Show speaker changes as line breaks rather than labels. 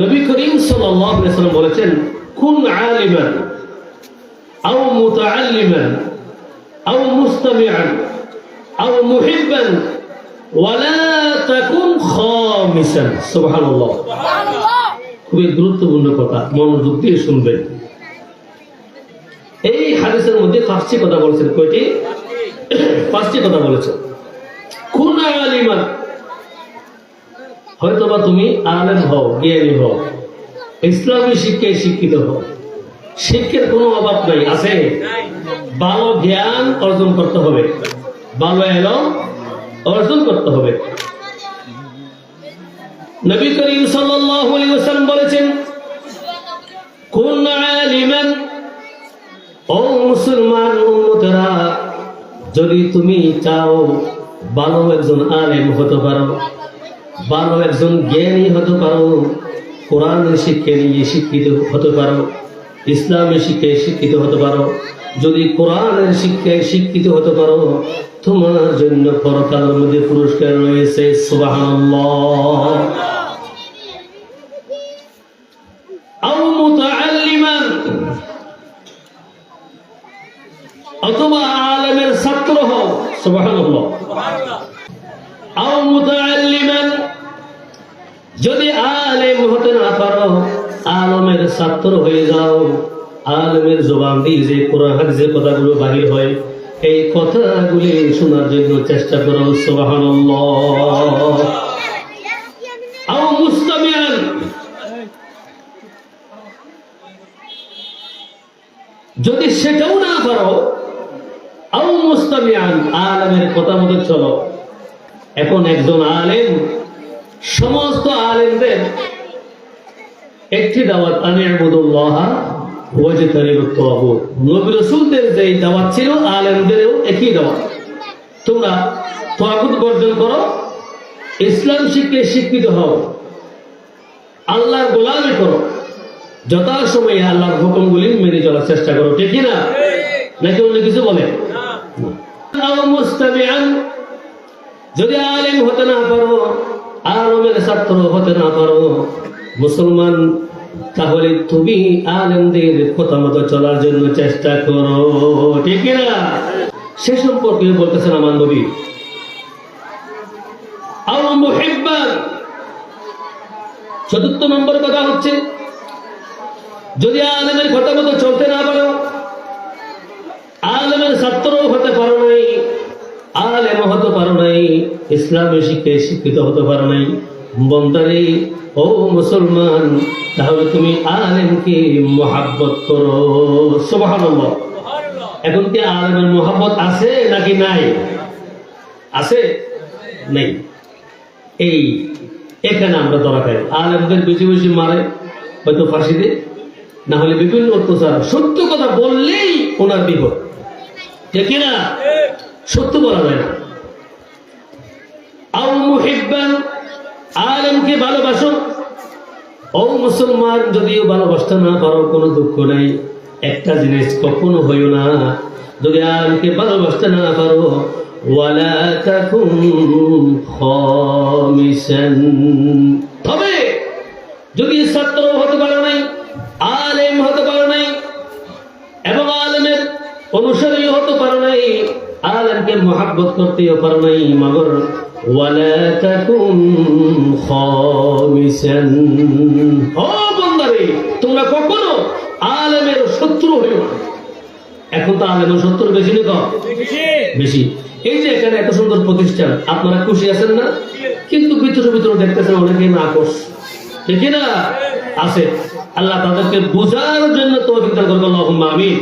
নবী করিম ওয়াসাল্লাম বলেছেন কুন আলিমান আও মুতাআল্লিমান আও মুস্তামিআন আও মুহিব্বান ওয়ালা তাকুন খামিসান। সুবহানাল্লাহ। খুবই গুরুত্বপূর্ণ কথা মনোযোগ দিয়ে শুনবেন। এই হাদিসের মধ্যে পাঁচটি কথা বলেছেন কয়টি? পাঁচটি কথা বলেছেন। কোন আলিমান হয়তোবা তুমি আলেম হও, জ্ঞানী হও, ইসলামী শিক্ষায় শিক্ষিত হও। শিক্ষার কোনো অভাব নাই, আছে? ভালো জ্ঞান অর্জন করতে হবে। ভালো এলম অর্জন করতে হবে। নবী করিম সাল্লাল্লাহু আলাইহি বলেছেন কুন আলিমান, ও মুসলমান উম্মতেরা, যদি তুমি চাও ভালো একজন আলেম হতে পারো ভালো একজন জ্ঞানী হতে পারো, কোরআনের শিক্ষা নিয়ে শিক্ষিত হতে পারো, ইসলামের শিক্ষায় শিক্ষিত হতে পারো, যদি কোরআনের শিক্ষায় শিক্ষিত হতে পারো, তোমার জন্য পরকালের মধ্যে পুরস্কার রয়েছে অথবা আলেমের ছাত্র আও মুতাআল্লিমান। যদি আলেম হতে না পারো, আলমের ছাত্র হয়ে যাও। আলমের জবান দিয়ে যে কোরআন যে কথাগুলো বাহির হয়, এই কথাগুলি শোনার জন্য চেষ্টা করো মুস্তামিয়ান। যদি সেটাও না পারো, আও মুস্তামিয়ান, আলেমের কথা মতো চলো। এখন একজন আলেম সমস্ত আলেমদের একটি দাওয়াত আমি আবুদুল্লাহ নবী রসুলদের যে দাওয়াত ছিল আলেমদেরও একই দাওয়াত। তোমরা বর্জন করো ইসলাম শিখে শিক্ষিত হও আল্লাহর গোলামি করো। যথাসময়ে আল্লাহর হুকুমগুলি মেনে চলার চেষ্টা করো ঠিক না? নাকি অন্য কিছু বলে? যদি আলেম হতে না পারো ছাত্র হতে না পারো। মুসলমান, তাহলে তুমি আলেমদের কথা মতো চলার জন্য চেষ্টা করো, ঠিক না? সে সম্পর্কে বলতেছেন আমার নবী। চতুর্থ নম্বর কথা হচ্ছে, যদি আলেমের কথা মতো চলতে না পারো, আলেমের ছাত্র হতে পারো নাই আলেম হতে পারো নাই, ইসলামে শিখে শিক্ষিত হতে পারো নাই। বন্দারে, ও মুসলমান, তাহলে তুমি আলেমকে মহাব্বত করো। সুবহানাল্লাহ। এখন কি আলেমের মহাব্বত আছে নাকি নাই? আছে? নেই। এই, এখানে আমরা ধরা খাই। আলেমদের বেশি বেশি মারে, হয়তো ফাঁসিতে না হলে বিভিন্ন অত্যাচার। সত্য কথা বললেই ওনার বিপদ। ঠিক না সত্য বলা যায় না। আও মুহিব্বান আলেমকে ভালোবাসো? ও মুসলমান, যদিও ভালোবাসতে না পারো কোনো দুঃখ নাই, একটা জিনিস কখনো হইও না। যদি আলেমকে ভালোবাসতে না পারো, ওয়ালা তবে যদি ছাত্র হতে পারো নাই, আলেম হতে পারো নাই, এবং আলেমের অনুসারী হতে পারো নাই, আলেমকে মহাব্বত করতেও পারো নাই, মগর ওয়ালা তাকুন খামিসান ও বন্দারে, তোমরা কখনো আলেমের শত্রু হইও না। এখন তো আলেমের শত্রু বেশি না বেশি। এই যে এখানে এত সুন্দর প্রতিষ্ঠান, আপনারা খুশি আছেন না? কিন্তু ভিতরে ভিতরে দেখতেছেন অনেকে না করছে ঠিক না? আছে। আল্লাহ তাদেরকে বোঝার জন্য দান করবেন আল্লাহুম্মা আমিন।